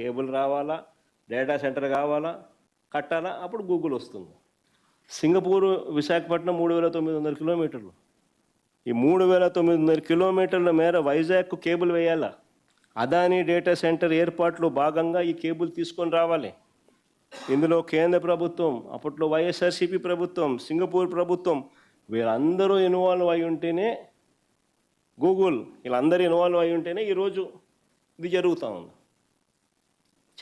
Cable రావాలా? Data centre కావాలా? కట్టాలా? అప్పుడు గూగుల్ వస్తుంది. సింగపూర్ విశాఖపట్నం మూడు వేల తొమ్మిది వందల కిలోమీటర్లు. ఈ మూడు వేల తొమ్మిది వందల కిలోమీటర్ల మేర వైజాగ్కు కేబుల్ వేయాలా? అదానీ డేటా సెంటర్ ఏర్పాట్లో భాగంగా ఈ కేబుల్ తీసుకొని రావాలి. ఇందులో కేంద్ర ప్రభుత్వం అప్పట్లో వైఎస్ఆర్సీపీ ప్రభుత్వం సింగపూర్ ప్రభుత్వం వీళ్ళందరూ ఇన్వాల్వ్ అయి ఉంటేనే గూగుల్ వీళ్ళందరూ ఇన్వాల్వ్ అయి ఉంటేనే ఈరోజు ఇది జరుగుతూ ఉంది.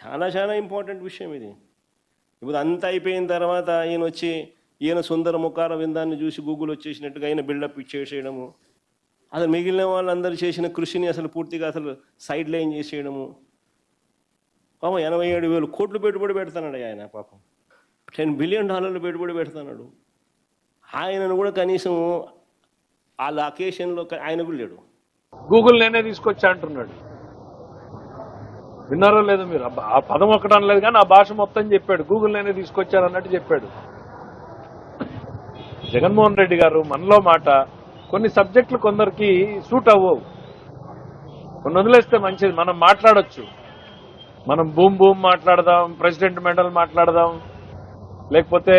చాలా చాలా ఇంపార్టెంట్ విషయం ఇది. ఇప్పుడు అంతా అయిపోయిన తర్వాత ఈయన వచ్చి ఈయన సుందర ముఖార విందాన్ని చూసి గూగుల్ వచ్చేసినట్టుగా ఆయన బిల్డప్ ఇచ్చేసేయడము అసలు మిగిలిన వాళ్ళందరూ చేసిన కృషిని అసలు పూర్తిగా అసలు సైడ్ లైన్ చేసేయడము. పాపం ఎనభై ఏడు వేలు కోట్లు పెట్టుబడి పెడతాడు ఆయన పాపం. టెన్ బిలియన్ డాలర్లు పెట్టుబడి పెడతాడు ఆయనను కూడా కనీసం ఆ లొకేషన్లో ఆయన కూడా లేడు. గూగుల్ నేనే తీసుకొచ్చా అంటున్నాడు. విన్నారో లేదో మీరు? ఆ పదం ఒక్కటం అనలేదు కానీ ఆ భాష మొత్తం చెప్పాడు. గూగుల్ నేనే తీసుకొచ్చాను అన్నట్టు చెప్పాడు. జగన్మోహన్ రెడ్డి గారు మనలో మాట కొన్ని సబ్జెక్టులు కొందరికి సూట్ అవ్వవు. కొన్ని వదిలేస్తే మంచిది. మనం మాట్లాడొచ్చు. మనం బూమ్ బూమ్ మాట్లాడదాం ప్రెసిడెంట్ మెడల్ మాట్లాడదాం లేకపోతే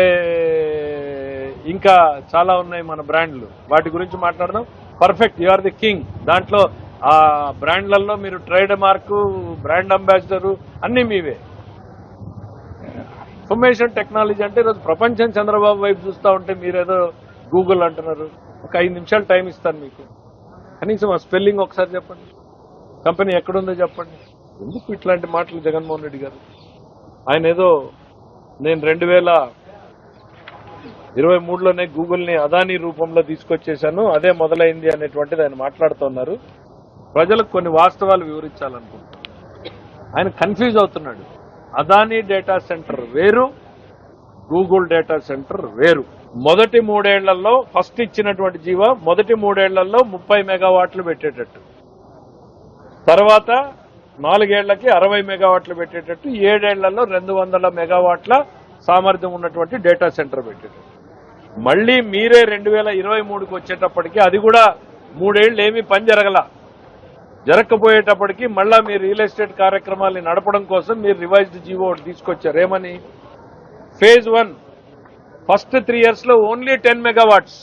ఇంకా చాలా ఉన్నాయి మన బ్రాండ్లు. వాటి గురించి మాట్లాడదాం. Perfect you are the king దాంట్లో ఆ బ్రాండ్లలో మీరు ట్రేడ్ మార్కు బ్రాండ్ అంబాసిడర్ అన్ని మీవే. ఇన్ఫర్మేషన్ టెక్నాలజీ అంటే ఈరోజు ప్రపంచం చంద్రబాబు వైపు చూస్తూ ఉంటే మీరేదో గూగుల్ అంటున్నారు. ఒక ఐదు నిమిషాలు టైం ఇస్తాను మీకు. కనీసం ఆ స్పెల్లింగ్ ఒకసారి చెప్పండి. కంపెనీ ఎక్కడుందో చెప్పండి. ఎందుకు ఇట్లాంటి మాటలు జగన్మోహన్ రెడ్డి గారు? ఆయన ఏదో నేను రెండు వేల ఇరవై మూడులోనే గూగుల్ని అదానీ రూపంలో తీసుకొచ్చేశాను అదే మొదలైంది అనేటువంటిది ఆయన మాట్లాడుతున్నారు ప్రజలకు కొన్ని వాస్తవాలు వివరించాలనుకుంటున్నాను. ఆయన కన్ఫ్యూజ్ అవుతున్నాడు. అదానీ డేటా సెంటర్ వేరు గూగుల్ డేటా సెంటర్ వేరు. మొదటి మూడేళ్ళలో ఫస్ట్ ఇచ్చినటువంటి జీవో మొదటి మూడేళ్ళలో ముప్పై మెగావాట్లు పెట్టేటట్టు. తర్వాత నాలుగేళ్ళకి అరవై మెగావాట్లు పెట్టేటట్టు. ఏడేళ్ళలో రెండు వందల మెగావాట్ల సామర్థ్యం ఉన్నటువంటి డేటా సెంటర్ పెట్టేటట్టు. మళ్ళీ మీరే రెండు వేల ఇరవై మూడుకి వచ్చేటప్పటికి అది కూడా మూడేళ్ళు ఏమీ పని జరగల. జరగకపోయేటప్పటికి మళ్ళా మీరు రియల్ ఎస్టేట్ కార్యక్రమాల్ని నడపడం కోసం మీరు రివైజ్డ్ జీవో తీసుకొచ్చారు. ఏమని? ఫేజ్ వన్ ఫస్ట్ త్రీ ఇయర్స్లో only ten megawatts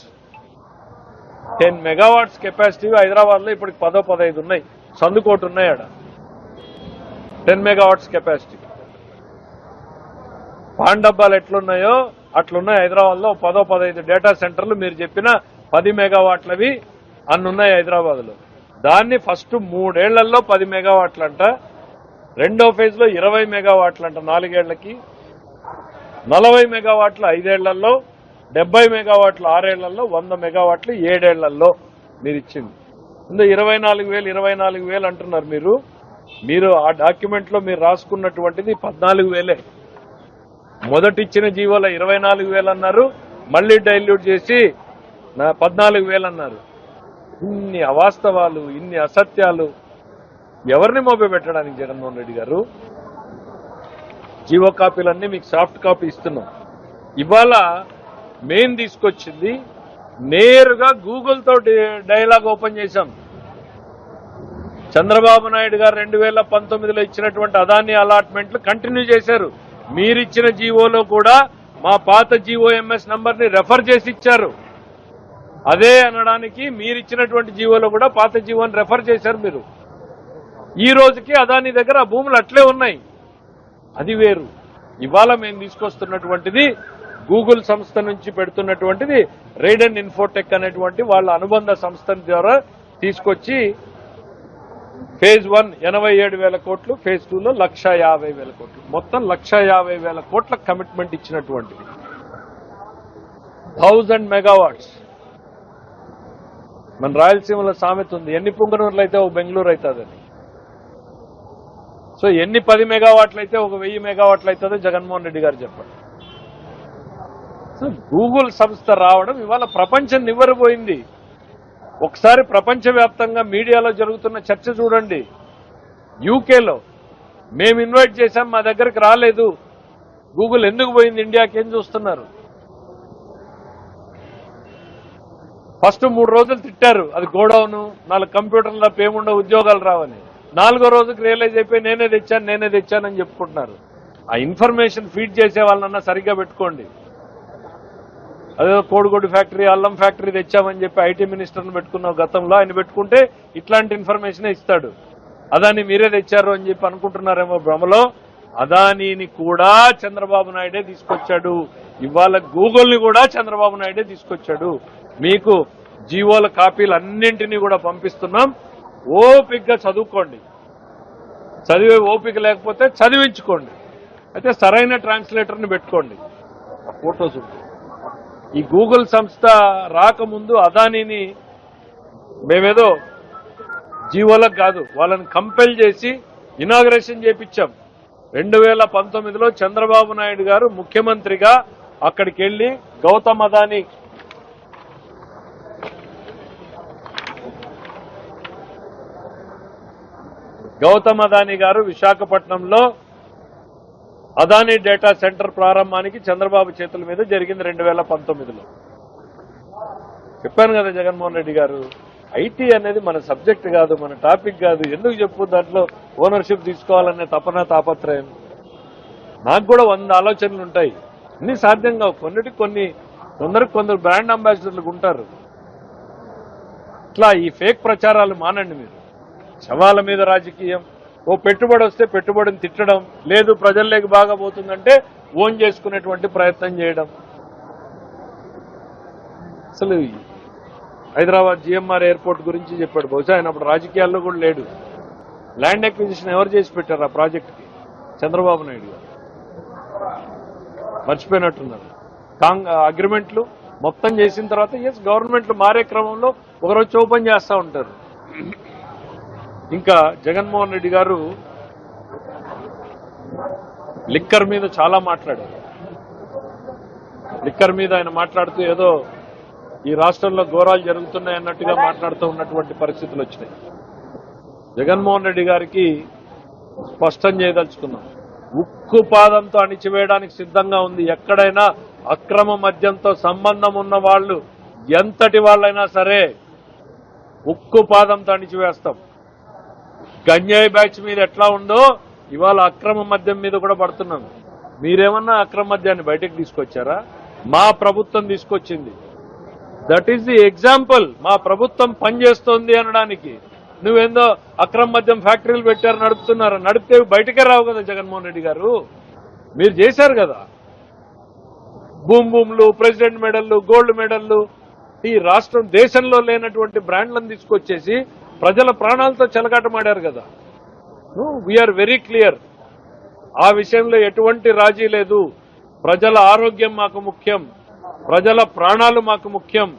ten megawatts capacity హైదరాబాద్లో ఇప్పటికి పదో పదహైదు ఉన్నాయి. సందుకోటి ఉన్నాయి ఆడ. టెన్ మెగావాట్స్ కెపాసిటీ పాన్ డబ్బాలు ఎట్లున్నాయో అట్లున్నాయి హైదరాబాద్లో పదో పదహైదు డేటా సెంటర్లు మీరు చెప్పిన పది మెగావాట్లవి అన్నున్నాయి హైదరాబాద్లో దాన్ని ఫస్ట్ మూడేళ్ళలో పది మెగావాట్లంట. రెండో ఫేజ్లో ఇరవై మెగావాట్లంట నాలుగేళ్ళకి. నలభై మెగావాట్లు ఐదేళ్ళలో డెబ్బై మెగావాట్లు ఆరేళ్ళలో వంద మెగావాట్లు ఏడేళ్ళలో మీరు ఇచ్చింది ఇందులో ఇరవై నాలుగు వేలు ఇరవై నాలుగు వేలు అంటున్నారు మీరు. మీరు ఆ డాక్యుమెంట్లో మీరు రాసుకున్నటువంటిది పద్నాలుగు వేలే. మొదటిచ్చిన జీవోలో ఇరవై నాలుగు వేలు అన్నారు మళ్ళీ డైల్యూట్ చేసి పద్నాలుగు వేలు అన్నారు. ఇన్ని అవాస్తవాలు ఇన్ని అసత్యాలు ఎవరిని మోపబెట్టడానికి జగన్మోహన్ రెడ్డి గారు? జీవో కాపీలన్నీ మీకు సాఫ్ట్ కాపీ ఇస్తున్నాం. ఇవాళ మెయిన్ తీసుకొచ్చింది నేరుగా గూగుల్తో డైలాగ్ ఓపెన్ చేశాం. చంద్రబాబు నాయుడు గారు రెండు వేల పంతొమ్మిదిలో ఇచ్చినటువంటి అదాని అలాట్మెంట్లు కంటిన్యూ చేశారు. మీరిచ్చిన జీవోలో కూడా మా పాత జీవోఎంఎస్ నంబర్ని రెఫర్ చేసి ఇచ్చారు. అదే అనడానికి మీరు ఇచ్చినటువంటి జీవోలో కూడా పాత జీవోని రెఫర్ చేశారు మీరు. ఈ రోజుకి అదాని దగ్గర భూములు అట్లే ఉన్నాయి. అది వేరు. ఇవాళ మేము తీసుకొస్తున్నటువంటిది గూగుల్ సంస్థ నుంచి పెడుతున్నటువంటిది రేడన్ ఇన్ఫోటెక్ అనేటువంటి వాళ్ళ అనుబంధ సంస్థ ద్వారా తీసుకొచ్చి ఫేజ్ వన్ ఎనభై ఏడు వేల కోట్లు ఫేజ్ టూలో లక్ష యాభై వేల కోట్లు. మొత్తం లక్ష యాభై వేల కోట్ల కమిట్మెంట్ ఇచ్చినటువంటిది. Thousand megawatts. మన రాయలసీమలో సామెత ఉంది. ఎన్ని పుంగనూరులు అయితే ఒక బెంగళూరు అవుతుందని సో ఎన్ని పది మెగావాట్లు అయితే ఒక వెయ్యి మెగావాట్లు అవుతుందో జగన్మోహన్ రెడ్డి గారు చెప్పండి సో గూగుల్ సంస్థ రావడం ఇవాళ ప్రపంచం నివ్వరిపోయింది ఒకసారి ప్రపంచవ్యాప్తంగా మీడియాలో జరుగుతున్న చర్చ చూడండి. యూకేలో మేము ఇన్వైట్ చేశాం మా దగ్గరికి రాలేదు. గూగుల్ ఎందుకు పోయింది ఇండియాకి ఏం చూస్తున్నారు? ఫస్ట్ మూడు రోజులు తిట్టారు. అది గోడౌన్ నాలుగు కంప్యూటర్ల ఏముండో ఉద్యోగాలు రావని. నాలుగో రోజుకి రియలైజ్ అయిపోయి నేనే తెచ్చాను నేనే తెచ్చానని చెప్పుకుంటున్నారు. ఆ ఇన్ఫర్మేషన్ ఫీడ్ చేసే వాళ్ళనన్నా సరిగ్గా పెట్టుకోండి. అదే కోడిగొడ్డు ఫ్యాక్టరీ అల్లం ఫ్యాక్టరీ తెచ్చామని చెప్పి ఐటీ మినిస్టర్ని పెట్టుకున్న గతంలో. ఆయన పెట్టుకుంటే ఇట్లాంటి ఇన్ఫర్మేషన్ ఇస్తాడు. అదాని మీరే తెచ్చారు అని చెప్పి అనుకుంటున్నారేమో భ్రమలో. అదానీని కూడా చంద్రబాబు నాయుడే తీసుకొచ్చాడు. ఇవాళ గూగుల్ని కూడా చంద్రబాబు నాయుడే తీసుకొచ్చాడు. మీకు జీవోల కాపీలు అన్నింటినీ కూడా పంపిస్తున్నాం. ఓపిక్గా చదువుకోండి. చదివే ఓపిక లేకపోతే చదివించుకోండి. అయితే సరైన ట్రాన్స్లేటర్ని పెట్టుకోండి. ఫోటోస్ ఈ గూగుల్ సంస్థ రాకముందు అదానీని మేమేదో జీవోలకు కాదు వాళ్ళని కంపెల్ చేసి ఇనాగ్రేషన్ చేపించాం. రెండు వేల పంతొమ్మిదిలో చంద్రబాబు నాయుడు గారు ముఖ్యమంత్రిగా అక్కడికి వెళ్ళి గౌతమ్ అదానీ గౌతమ్ అదానీ గారు విశాఖపట్నంలో అదానీ డేటా సెంటర్ ప్రారంభానికి చంద్రబాబు చేతుల మీద జరిగింది రెండు వేల పంతొమ్మిదిలో. చెప్పాను కదా జగన్మోహన్ రెడ్డి గారు ఐటీ అనేది మన సబ్జెక్ట్ కాదు మన టాపిక్ కాదు ఎందుకు చెప్పు దాంట్లో ఓనర్షిప్ తీసుకోవాలనే తపన తాపత్రయం? నాకు కూడా వంద ఆలోచనలు ఉంటాయి. అన్ని సాధ్యం కావు. కొన్ని కొందరు కొందరు బ్రాండ్ అంబాసిడర్లు ఉంటారు. ఇట్లా ఈ ఫేక్ ప్రచారాలు మానండి మీరు. శవాల మీద రాజకీయం. ఓ పెట్టుబడి వస్తే పెట్టుబడిని తిట్టడం లేదు ప్రజల్లోకి బాగా పోతుందంటే ఓన్ చేసుకునేటువంటి ప్రయత్నం చేయడం. అసలు హైదరాబాద్ జిఎంఆర్ ఎయిర్పోర్ట్ గురించి చెప్పాడు. బహుశా ఆయన అప్పుడు రాజకీయాల్లో కూడా లేడు. ల్యాండ్ అక్విజిషన్ ఎవరు చేసి పెట్టారు ఆ ప్రాజెక్ట్కి? చంద్రబాబు నాయుడు గారు. మర్చిపోయినట్టున్నారు. కాంగ్ అగ్రిమెంట్లు మొత్తం చేసిన తర్వాత ఎస్ గవర్నమెంట్లు మారే క్రమంలో ఒకరోజు ఓపెన్ చేస్తూ ఉంటారు. ఇంకా జగన్మోహన్ రెడ్డి గారు లిక్కర్ మీద చాలా మాట్లాడారు. లిక్కర్ మీద ఆయన మాట్లాడుతూ ఏదో ఈ రాష్ట్రంలో ఘోరాలు జరుగుతున్నాయి అన్నట్టుగా మాట్లాడుతూ ఉన్నటువంటి పరిస్థితులు వచ్చినాయి. జగన్మోహన్ రెడ్డి గారికి స్పష్టం చేయదలుచుకున్నాం. ఉక్కు పాదంతో అణిచివేయడానికి సిద్ధంగా ఉంది. ఎక్కడైనా అక్రమ మద్యంతో సంబంధం ఉన్న వాళ్ళు ఎంతటి వాళ్ళైనా సరే ఉక్కు పాదంతో అణిచివేస్తాం. గంజాయి బ్యాచ్ మీద ఎట్లా ఉందో ఇవాళ అక్రమ మద్యం మీద కూడా పడుతున్నాం. మీరేమన్నా అక్రమ మద్యాన్ని బయటకు తీసుకొచ్చారా? మా ప్రభుత్వం తీసుకొచ్చింది. దట్ ఈస్ ది ఎగ్జాంపుల్ మా ప్రభుత్వం పనిచేస్తోంది అనడానికి. నువ్వేందో అక్రమ మద్యం ఫ్యాక్టరీలు పెట్టారు నడుపుతున్నారు. నడిపితే బయటకే రావు కదా జగన్మోహన్ రెడ్డి గారు. మీరు చేశారు కదా. బూమ్ బూమ్లు ప్రెసిడెంట్ మెడల్లు గోల్డ్ మెడల్లు. ఈ రాష్ట్రం దేశంలో లేనటువంటి బ్రాండ్లను తీసుకొచ్చేసి ప్రజల ప్రాణాలతో చెలగాటమాడారు కదా. వీఆర్ వెరీ క్లియర్ ఆ విషయంలో ఎటువంటి రాజీ లేదు. ప్రజల ఆరోగ్యం మాకు ముఖ్యం. ప్రజల ప్రాణాలు మాకు ముఖ్యం.